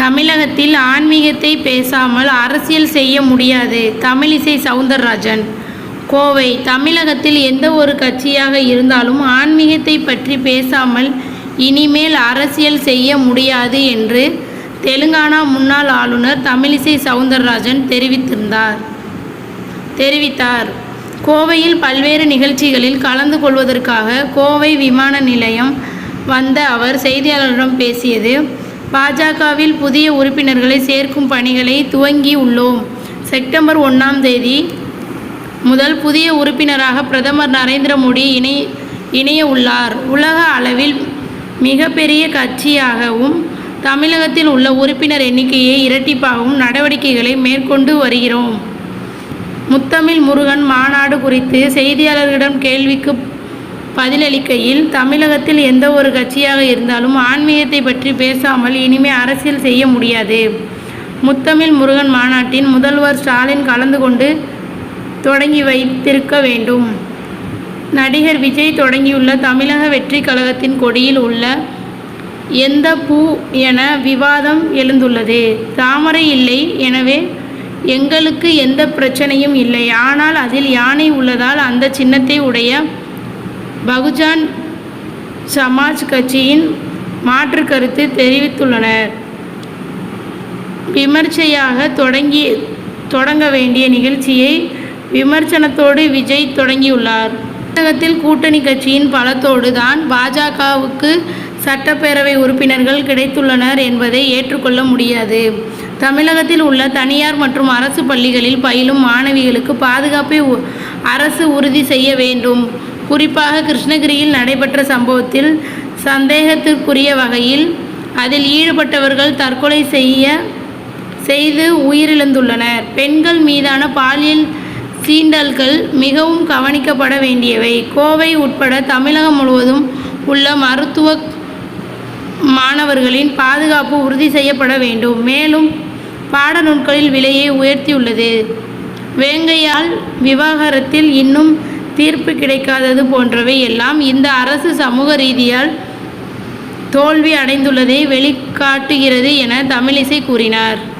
தமிழகத்தில் ஆன்மீகத்தை பேசாமல் அரசியல் செய்ய முடியாது. தமிழிசை சவுந்தரராஜன். கோவை தமிழகத்தில் எந்த ஒரு கட்சியாக இருந்தாலும் ஆன்மீகத்தை பற்றி பேசாமல் இனிமேல் அரசியல் செய்ய முடியாது என்று தெலுங்கானா முன்னாள் ஆளுநர் தமிழிசை சவுந்தரராஜன் தெரிவித்திருந்தார். தெரிவித்தார். கோவையில் பல்வேறு நிகழ்ச்சிகளில் கலந்து கொள்வதற்காக கோவை விமான நிலையம் வந்த அவர் செய்தியாளர்களிடம் பேசியது பாஜகவில் புதிய உறுப்பினர்களை சேர்க்கும் பணிகளை துவங்கி உள்ளோம். செப்டம்பர் ஒன்றாம் தேதி முதல் புதிய உறுப்பினராக பிரதமர் நரேந்திர மோடி இணை இணைய உள்ளார். உலக அளவில் மிகப்பெரிய கட்சியாகவும் தமிழகத்தில் உள்ள உறுப்பினர் எண்ணிக்கையை இரட்டிப்பாகவும் நடவடிக்கைகளை மேற்கொண்டு வருகிறோம். முத்தமிழ் முருகன் மாநாடு குறித்து செய்தியாளர்களிடம் கேள்விக்கு பதிலளிக்கையில் தமிழகத்தில் எந்த ஒரு கட்சியாக இருந்தாலும் ஆன்மீகத்தை பற்றி பேசாமல் இனிமே அரசியல் செய்ய முடியாது. முத்தமிழ் முருகன் மாநாட்டின் முதல்வர் ஸ்டாலின் கலந்து கொண்டு தொடங்கி வைத்திருக்க வேண்டும். நடிகர் விஜய் தொடங்கியுள்ள தமிழக வெற்றி கழகத்தின் கொடியில் உள்ள எந்த பூ என விவாதம் எழுந்துள்ளது. தாமரை இல்லை எனவே எங்களுக்கு எந்த பிரச்சனையும் இல்லை. ஆனால் அதில் யானை உள்ளதால் அந்த சின்னத்தை உடைய பகுஜான் சமாஜ் கட்சியின் மாற்று கருத்து தெரிவித்துள்ளனர். விமர்சையாக தொடங்கி தொடங்க வேண்டிய நிகழ்ச்சியை விமர்சனத்தோடு விஜய் தொடங்கியுள்ளார். தமிழகத்தில் கூட்டணி கட்சியின் பலத்தோடு தான் பாஜகவுக்கு சட்டப்பேரவை உறுப்பினர்கள் கிடைத்துள்ளனர் என்பதை ஏற்றுக்கொள்ள முடியாது. தமிழகத்தில் உள்ள தனியார் மற்றும் அரசு பள்ளிகளில் பயிலும் மாணவிகளுக்கு பாதுகாப்பை உ- அரசு உறுதி செய்ய வேண்டும். குறிப்பாக கிருஷ்ணகிரியில் நடைபெற்ற சம்பவத்தில் சந்தேகத்திற்குரிய வகையில் அதில் ஈடுபட்டவர்கள் தற்கொலை செய்ய செய்து உயிரிழந்துள்ளனர். பெண்கள் மீதான பாலியல் சீண்டல்கள் மிகவும் கவனிக்கப்பட வேண்டியவை. கோவை உட்பட தமிழகம் முழுவதும் உள்ள மருத்துவ மாணவர்களின் பாதுகாப்பு உறுதி செய்யப்பட வேண்டும். மேலும் பாடநூல்களில் விலையை உயர்த்தியுள்ளது. வேங்கையால் விவாகரத்தில் இன்னும் தீர்ப்பு கிடைக்காதது போன்றவை எல்லாம் இந்த அரசு சமூக ரீதியால் தோல்வி அடைந்துள்ளதை வெளிக்காட்டுகிறது என தமிழிசை கூறினார்.